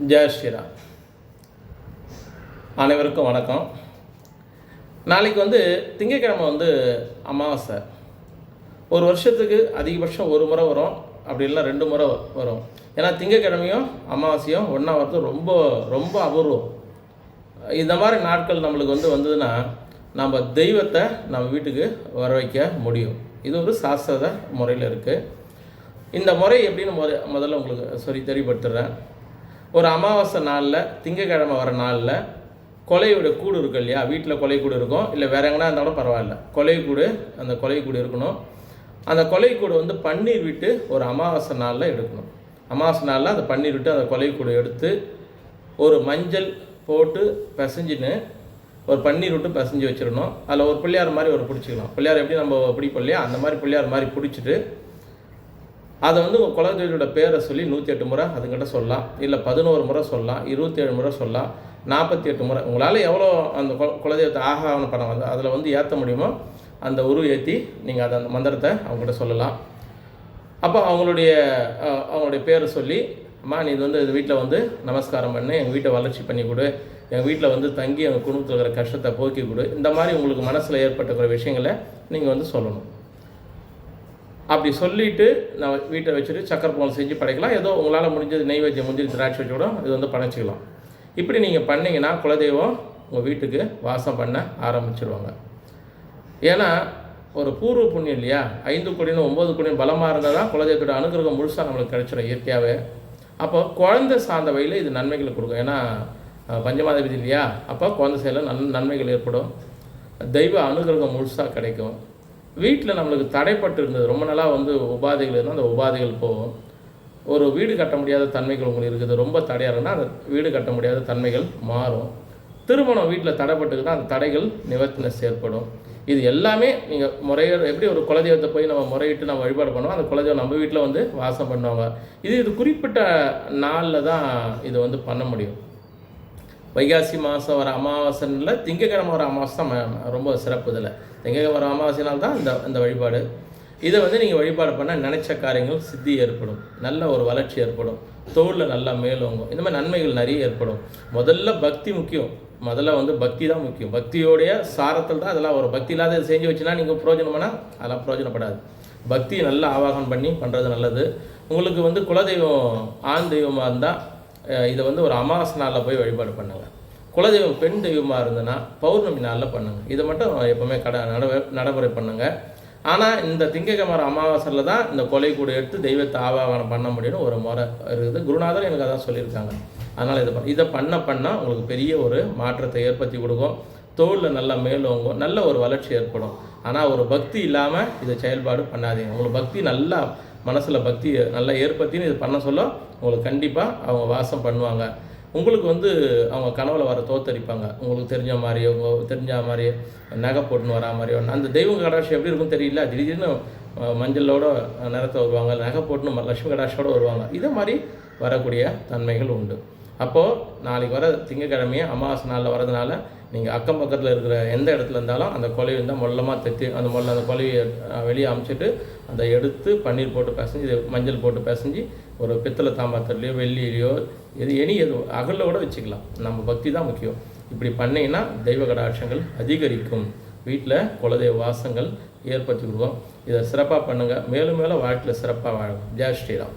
ஜெய் ஸ்ரீராம். அனைவருக்கும் வணக்கம். நாளைக்கு வந்து திங்கக்கிழமை வந்து அமாவாசை. ஒரு வருஷத்துக்கு அதிகபட்சம் ஒரு முறை வரும். அப்படி இல்லை ரெண்டு முறை வரும். ஏன்னா திங்கட்கிழமையும் அமாவாசையும் ஒன்றா வரது ரொம்ப ரொம்ப அபூர்வம். இந்த மாதிரி நாட்கள் நம்மளுக்கு வந்து வந்ததுன்னா நம்ம தெய்வத்தை நம்ம வீட்டுக்கு வர வைக்க முடியும். இது ஒரு சாஸ்திர முறையில் இருக்குது இந்த முறை எப்படின்னு முத முதல்ல உங்களுக்கு சொல்லி தெரியப்படுத்துகிறேன் ஒரு அமாவாசை நாளில் திங்கக்கிழமை வர நாளில் கொலையோட கூடு இருக்கும் இல்லையா? வீட்டில் கொலை கூடு இருக்கும். இல்லை வேற எங்கன்னா இருந்தாலும் பரவாயில்ல. கொலை கூடு அந்த கொலை கூடு இருக்கணும். அந்த கொலை கூடு வந்து பன்னீர் விட்டு ஒரு அமாவாசை நாளில் எடுக்கணும். அமாவாசை நாளில் அந்த பன்னீர் விட்டு அந்த கொலை கூடு எடுத்து ஒரு மஞ்சள் போட்டு பிசைஞ்சின்னு ஒரு பன்னீர் விட்டு பிசைஞ்சு வச்சிடணும். அதில் ஒரு பிள்ளையார் மாதிரி ஒரு பிடிச்சிக்கலாம் பிள்ளையார் எப்படி நம்ம பிடிப்போம் இல்லையா? அந்த மாதிரி பிள்ளையார் மாதிரி பிடிச்சிட்டு அதை வந்து உங்கள் குலதெய்வத்தோட பேரை சொல்லி நூற்றி எட்டு முறை அதுங்கிட்ட சொல்லலாம். இல்லை பதினோரு முறை சொல்லலாம். இருபத்தேழு முறை சொல்லலாம். நாற்பத்தி எட்டு முறை. உங்களால் எவ்வளோ அந்த குல குலதெய்வத்தை ஆகாவன படம் வந்து அதில் வந்து ஏற்ற முடியுமோ அந்த உரு ஏற்றி நீங்கள் அதை அந்த மந்திரத்தை அவங்ககிட்ட சொல்லலாம். அப்போ அவங்களுடைய அவங்களுடைய பேரை சொல்லி அம்மா நீ இது வந்து இது வீட்டில் வந்து நமஸ்காரம் பண்ணு. எங்கள் வீட்டை வளர்ச்சி பண்ணி கொடு. எங்கள் வீட்டில் வந்து தங்கி எங்கள் குடும்பத்தில் இருக்கிற கஷ்டத்தை போக்கி கொடு. இந்த மாதிரி உங்களுக்கு மனசில் ஏற்பட்டுக்கிற விஷயங்களை நீங்கள் வந்து சொல்லணும். அப்படி சொல்லிட்டு நான் வீட்டை வச்சுட்டு சக்கரை பொங்கல் செஞ்சு படைக்கலாம். ஏதோ உங்களால் முடிஞ்சது நெய்வேத்தியம் முடிஞ்சது திராட்சை வச்சு கூட இது வந்து படைச்சிக்கலாம். இப்படி நீங்கள் பண்ணிங்கன்னா குலதெய்வம் உங்கள் வீட்டுக்கு வாசம் பண்ண ஆரம்பிச்சிருவாங்க. ஏன்னா ஒரு பூர்வ புண்ணியம் இல்லையா? ஐந்து கோடின்னு ஒம்பது கோடியும் பலமாக இருந்தால் தான் குலதெய்வத்தோட அனுகிரகம் முழுசாக நம்மளுக்கு கிடைச்சிடும் இயற்கையாகவே அப்போ குழந்தை சார்ந்த வழியில் இது நன்மைகளை கொடுக்கும். ஏன்னா பஞ்சமாத விதி இல்லையா? அப்போ குழந்தை செயலில் நன் நன்மைகள் ஏற்படும். தெய்வ அனுகிரகம் முழுசாக கிடைக்கும். வீட்டில் நம்மளுக்கு தடைப்பட்டு இருந்தது. ரொம்ப நாளாக வந்து உபாதைகள் இருந்தால் அந்த உபாதைகள் போகும். ஒரு வீடு கட்ட முடியாத தன்மைகள் உங்களுக்கு இருக்குது. ரொம்ப தடையாக இருக்குன்னா அந்த வீடு கட்ட முடியாத தன்மைகள் மாறும். திருமணம் வீட்டில் தடைப்பட்டுக்குன்னா அந்த தடைகள் நிவர்த்தினஸ் ஏற்படும். இது எல்லாமே நீங்கள் முறைய எப்படி ஒரு குலதெய்வத்தை போய் நம்ம முறையிட்டு நம்ம வழிபாடு பண்ணுவோம் அந்த குலதெய்வம் நம்ம வீட்டில் வந்து வாசம் பண்ணுவாங்க. இது இது குறிப்பிட்ட நாளில் தான் இது வந்து பண்ண முடியும். வைகாசி மாதம் வர அமாவாசையில் திங்கக்கிழமை வர அமாவாசை தான் ரொம்ப சிறப்பு இதில். திங்கக்கிழமை வர அமாவாசைனால் தான் இந்த இந்த வழிபாடு. இதை வந்து நீங்கள் வழிபாடு பண்ணால் நினைச்ச காரியங்கள் சித்தி ஏற்படும். நல்ல ஒரு வளர்ச்சி ஏற்படும். தோளில் நல்லா மேலோங்கும். இந்த மாதிரி நன்மைகள் நிறைய ஏற்படும். முதல்ல பக்தி முக்கியம். முதல்ல வந்து பக்தி தான் முக்கியம். பக்தியோடைய சாரத்தில் தான் அதெல்லாம் ஒரு பக்தி இல்லாத செஞ்சு வச்சுனா நீங்கள் பிரயோஜனமானா அதெல்லாம் பிரயோஜனப்படாது பக்தி நல்லா ஆவாகனம் பண்ணி பண்ணுறது நல்லது. உங்களுக்கு வந்து குலதெய்வம் ஆண் தெய்வமாக இருந்தால் இதை வந்து ஒரு அமாவாசை நாளில் போய் வழிபாடு பண்ணுங்கள் குலதெய்வம் பெண் தெய்வமாக இருந்ததுன்னா பௌர்ணமி நாளில் பண்ணுங்க. இதை மட்டும் எப்போவுமே கட நடவ நடைமுறை பண்ணுங்கள் ஆனால் இந்த திங்கக்கிழமை அமாவாசையில் தான் இந்த கொலை கூட எடுத்து தெய்வத்தை ஆவாகனம் பண்ண முடியும்னு ஒரு முறை இருக்குது. குருநாதர் எனக்கு அதான் சொல்லியிருக்காங்க. அதனால் இதை பண்ண இதை பண்ண பண்ணால் உங்களுக்கு பெரிய ஒரு மாற்றத்தை ஏற்படுத்தி கொடுக்கும். தோளில் நல்லா மேலோங்கும் நல்ல ஒரு வளர்ச்சி ஏற்படும். ஆனால் ஒரு பக்தி இல்லாமல் இதை செயல்பாடு பண்ணாதீங்க. உங்களுக்கு பக்தி நல்லா மனசில் பக்தி நல்லா ஏற்படுத்தின்னு இது பண்ண சொல்ல உங்களுக்கு கண்டிப்பாக அவங்க வாசம் பண்ணுவாங்க. உங்களுக்கு வந்து அவங்க கனவுல வர தோத்தரிப்பாங்க உங்களுக்கு தெரிஞ்ச மாதிரியோ உங்க தெரிஞ்ச மாதிரியோ நகை போட்டுன்னு வரா மாதிரியோ அந்த தெய்வ கடாட்சி எப்படி இருக்கும் தெரியல. திடீர்னு மஞ்சளோட நிறத்தை வருவாங்க நகை போட்டுன்னு ம- லட்சுமி கடாட்சியோடு வருவாங்க. இதே மாதிரி வரக்கூடிய தன்மைகள் உண்டு. அப்போது நாளைக்கு வர திங்கக்கிழமையே அமாவாசை நாளில் வரதுனால நீங்கள் அக்கம் பக்கத்தில் இருக்கிற எந்த இடத்துல இருந்தாலும் அந்த கொலையை இருந்தால் மொல்லமாக தட்டி அந்த மொல்ல அந்த கொலையை வெளியே அமுச்சிட்டு அதை எடுத்து பன்னீர் போட்டு பிசைஞ்சு மஞ்சள் போட்டு பிசைஞ்சு ஒரு பித்தளை தாம்பாத்திரலையோ வெள்ளியிலையோ எது எனி எது அகலில் கூட வச்சுக்கலாம். நம்ம பக்தி தான் முக்கியம். இப்படி பண்ணிங்கன்னா தெய்வ கடாட்சங்கள் அதிகரிக்கும். வீட்டில் குலதெய்வ வாசங்கள் ஏற்படுத்தி கொடுக்கும். இதை சிறப்பாக பண்ணுங்கள் மேலும் மேலும் வாழ்க்கையில் சிறப்பாக வாழும் ஜெய் ஸ்ரீராம்.